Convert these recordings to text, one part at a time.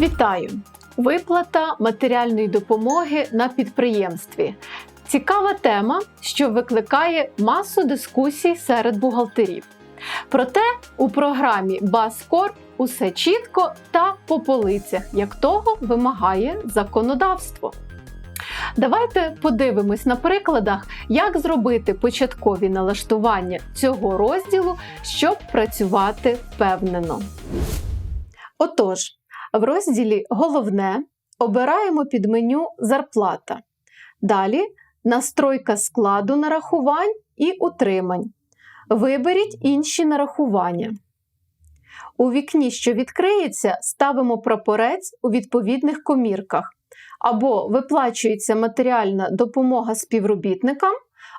Вітаю! Виплата матеріальної допомоги на підприємстві. Цікава тема, що викликає масу дискусій серед бухгалтерів. Проте у програмі Баскор усе чітко та по полицях, як того вимагає законодавство. Давайте подивимось на прикладах, як зробити початкові налаштування цього розділу, щоб працювати впевнено. Отож, в розділі Головне обираємо під меню Зарплата. Далі настройка складу нарахувань і утримань. Виберіть інші нарахування. У вікні, що відкриється, ставимо прапорець у відповідних комірках. Або виплачується матеріальна допомога співробітникам,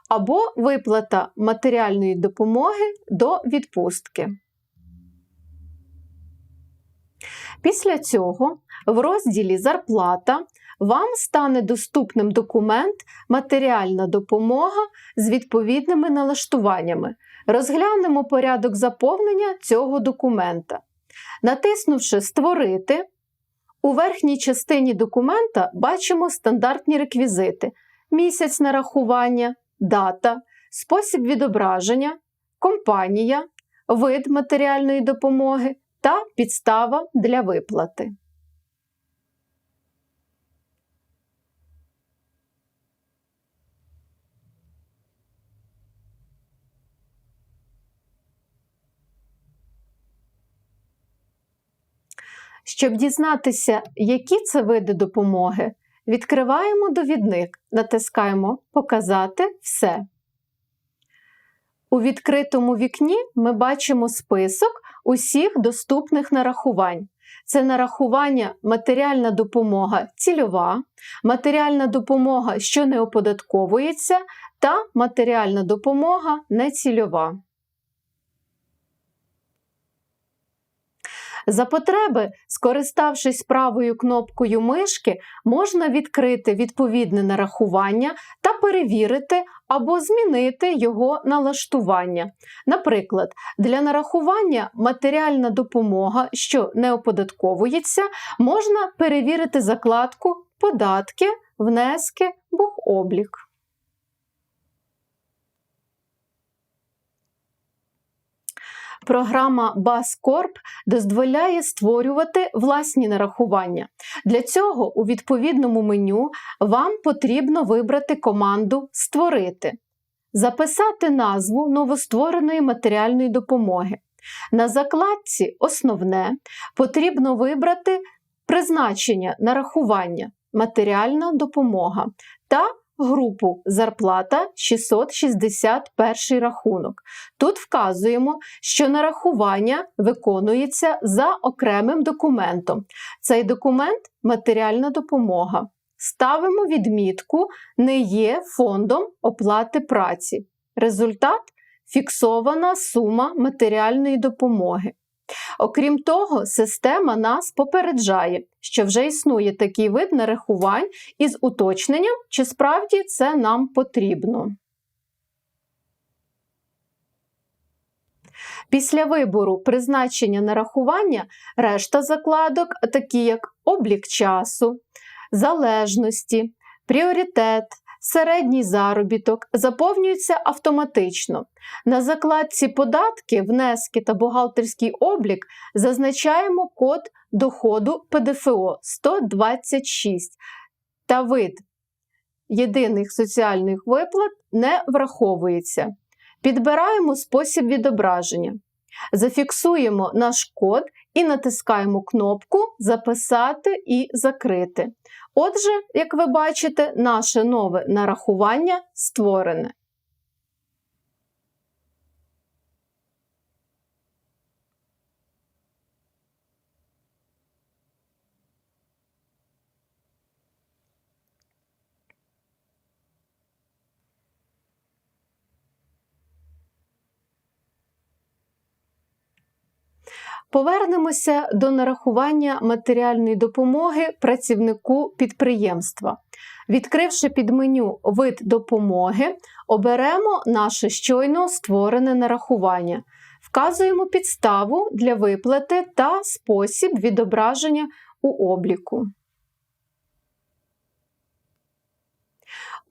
або виплата матеріальної допомоги до відпустки. Після цього в розділі Зарплата вам стане доступним документ Матеріальна допомога з відповідними налаштуваннями. Розглянемо порядок заповнення цього документа. Натиснувши Створити, у верхній частині документа бачимо стандартні реквізити: місяць нарахування, дата, спосіб відображення, компанія, вид матеріальної допомоги та підстава для виплати. Щоб дізнатися, які це види допомоги, відкриваємо довідник, натискаємо Показати все. У відкритому вікні ми бачимо список усіх доступних нарахувань. Це нарахування матеріальна допомога цільова, матеріальна допомога, що не оподатковується, та матеріальна допомога нецільова. За потреби, скориставшись правою кнопкою мишки, можна відкрити відповідне нарахування та перевірити або змінити його налаштування. Наприклад, для нарахування матеріальна допомога, що не оподатковується, можна перевірити закладку Податки, внески, бухоблік. Програма Баскорп дозволяє створювати власні нарахування. Для цього у відповідному меню вам потрібно вибрати команду Створити, записати назву новоствореної матеріальної допомоги. На закладці Основне потрібно вибрати призначення нарахування, матеріальна допомога та групу зарплата 661 рахунок. Тут вказуємо, що нарахування виконується за окремим документом. Цей документ матеріальна допомога. Ставимо відмітку не є фондом оплати праці. Результат фіксована сума матеріальної допомоги. Окрім того, система нас попереджає, що вже існує такий вид нарахувань із уточненням, чи справді це нам потрібно. Після вибору призначення нарахування решта закладок, такі як облік часу, залежності, пріоритет, середній заробіток заповнюються автоматично. На закладці Податки, внески та бухгалтерський облік зазначаємо код доходу ПДФО 126 та вид єдиних соціальних виплат не враховується. Підбираємо спосіб відображення. Зафіксуємо наш код і натискаємо кнопку Записати і закрити. Отже, як ви бачите, наше нове нарахування створене. Повернемося до нарахування матеріальної допомоги працівнику підприємства. Відкривши під меню Вид допомоги, оберемо наше щойно створене нарахування, вказуємо підставу для виплати та спосіб відображення у обліку.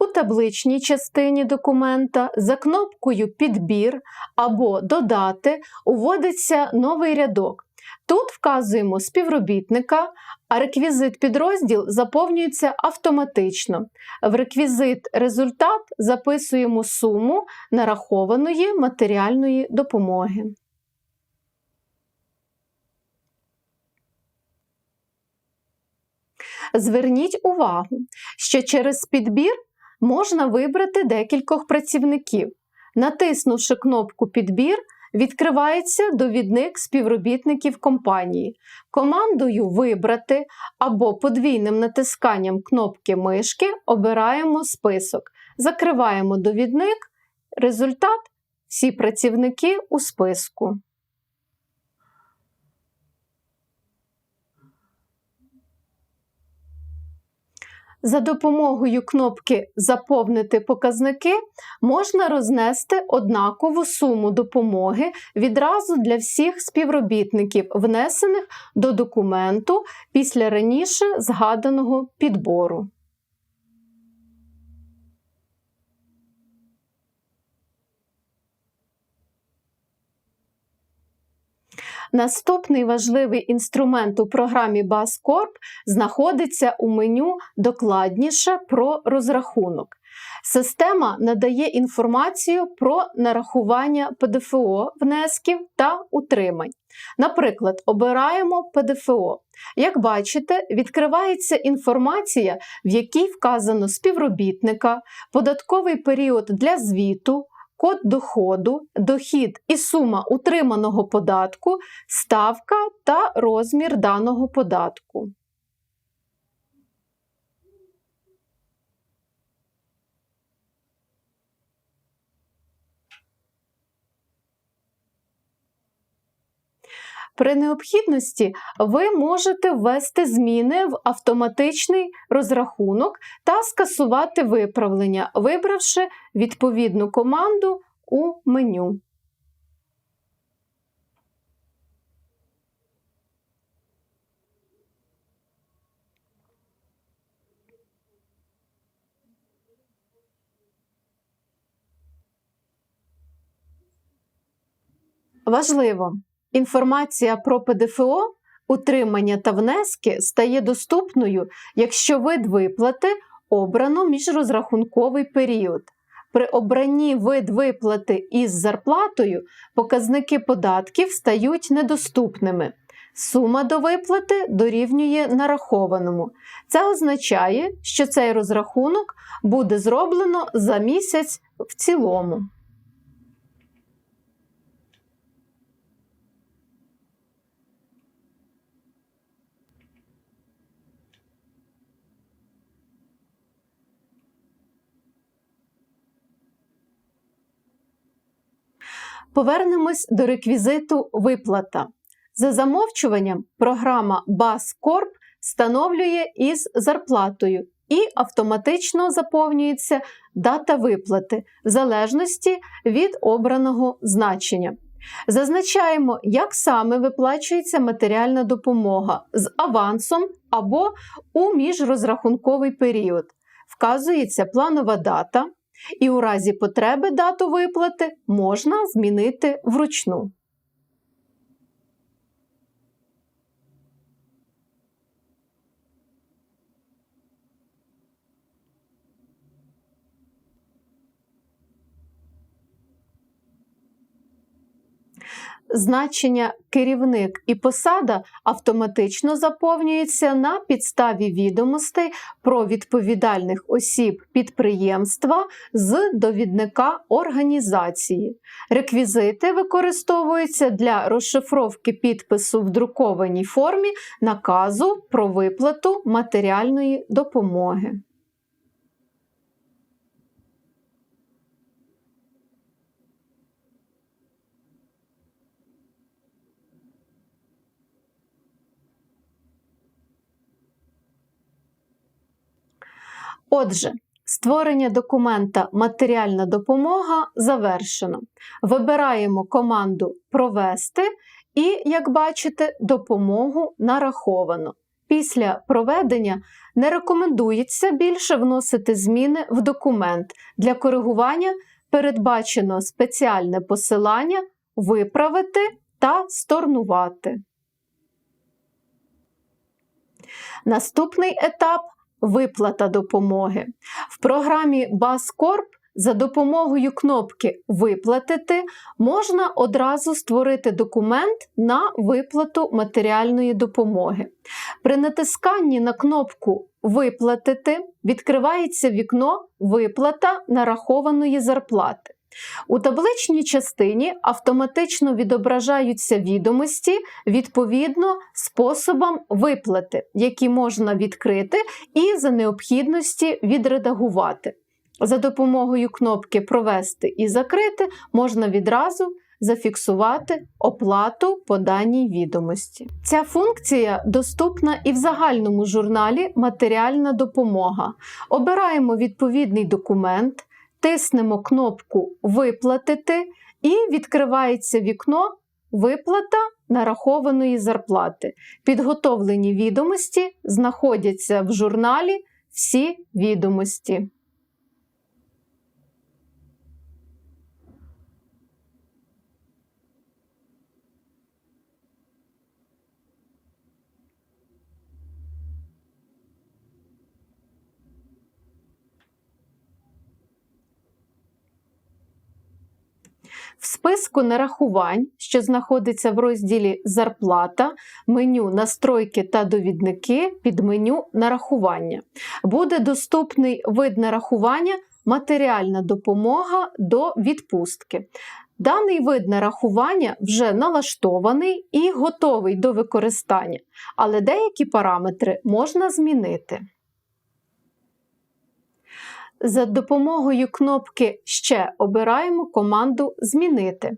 У табличній частині документа за кнопкою Підбір або Додати уводиться новий рядок. Тут вказуємо співробітника, а реквізит підрозділ заповнюється автоматично. В реквізит результат записуємо суму нарахованої матеріальної допомоги. Зверніть увагу, що через підбір можна вибрати декількох працівників. Натиснувши кнопку Підбір, відкривається довідник співробітників компанії. Командою Вибрати або подвійним натисканням кнопки мишки обираємо список, закриваємо довідник, результат всі працівники у списку. За допомогою кнопки Заповнити показники можна рознести однакову суму допомоги відразу для всіх співробітників, внесених до документу після раніше згаданого підбору. Наступний важливий інструмент у програмі BassCorp знаходиться у меню Докладніше про розрахунок. Система надає інформацію про нарахування ПДФО внесків та утримань. Наприклад, обираємо ПДФО. Як бачите, відкривається інформація, в якій вказано співробітника, податковий період для звіту, код доходу, дохід і сума утриманого податку, ставка та розмір даного податку. При необхідності ви можете ввести зміни в автоматичний розрахунок та скасувати виправлення, вибравши відповідну команду у меню. Важливо! Інформація про ПДФО, утримання та внески стає доступною, якщо вид виплати обрано міжрозрахунковий період. При обранні вид виплати із зарплатою показники податків стають недоступними. Сума до виплати дорівнює нарахованому. Це означає, що цей розрахунок буде зроблено за місяць в цілому. Повернемось до реквізиту виплата. За замовчуванням, програма BassCorp встановлює із зарплатою і автоматично заповнюється дата виплати в залежності від обраного значення. Зазначаємо, як саме виплачується матеріальна допомога з авансом або у міжрозрахунковий період. Вказується планова дата, і у разі потреби дату виплати можна змінити вручну. Значення керівник і посада автоматично заповнюється на підставі відомостей про відповідальних осіб підприємства з довідника організації. Реквізити використовуються для розшифровки підпису в друкованій формі наказу про виплату матеріальної допомоги. Отже, створення документа Матеріальна допомога завершено. Вибираємо команду Провести і, як бачите, допомогу нараховано. Після проведення не рекомендується більше вносити зміни в документ. Для коригування передбачено спеціальне посилання виправити та сторнувати. Наступний етап виплата допомоги. В програмі Баскорп за допомогою кнопки Виплатити можна одразу створити документ на виплату матеріальної допомоги. При натисканні на кнопку Виплатити відкривається вікно Виплата нарахованої зарплати. У табличній частині автоматично відображаються відомості відповідно способам виплати, які можна відкрити і за необхідності відредагувати. За допомогою кнопки Провести і закрити можна відразу зафіксувати оплату по даній відомості. Ця функція доступна і в загальному журналі Матеріальна допомога. Обираємо відповідний документ, тиснемо кнопку Виплатити і відкривається вікно Виплата нарахованої зарплати. Підготовлені відомості знаходяться в журналі Всі відомості. В списку нарахувань, що знаходиться в розділі Зарплата, меню Настройки та довідники під меню Нарахування. Буде доступний вид нарахування Матеріальна допомога до відпустки. Даний вид нарахування вже налаштований і готовий до використання, але деякі параметри можна змінити. За допомогою кнопки Ще обираємо команду Змінити.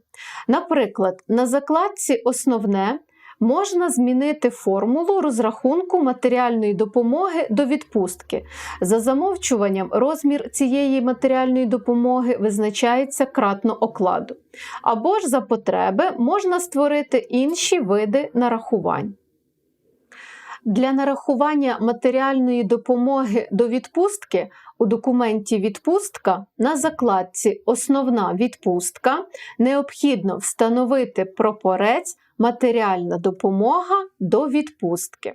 Наприклад, на закладці Основне можна змінити формулу розрахунку матеріальної допомоги до відпустки. За замовчуванням, розмір цієї матеріальної допомоги визначається кратно окладу. Або ж за потреби можна створити інші види нарахувань. Для нарахування матеріальної допомоги до відпустки у документі Відпустка на закладці Основна відпустка необхідно встановити пропорець Матеріальна допомога до відпустки.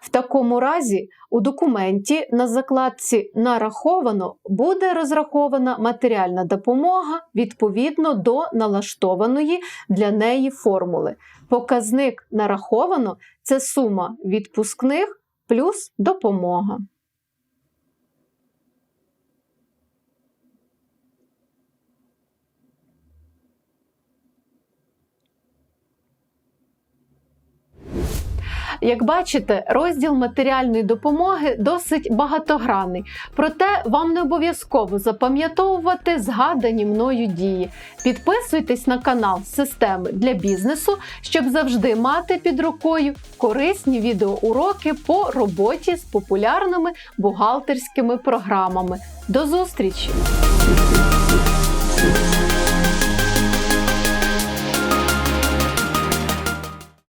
В такому разі у документі на закладці Нараховано буде розрахована матеріальна допомога відповідно до налаштованої для неї формули. Показник нараховано це сума відпускних плюс допомога. Як бачите, розділ матеріальної допомоги досить багатогранний, проте вам не обов'язково запам'ятовувати згадані мною дії. Підписуйтесь на канал Системи для бізнесу, щоб завжди мати під рукою корисні відеоуроки по роботі з популярними бухгалтерськими програмами. До зустрічі!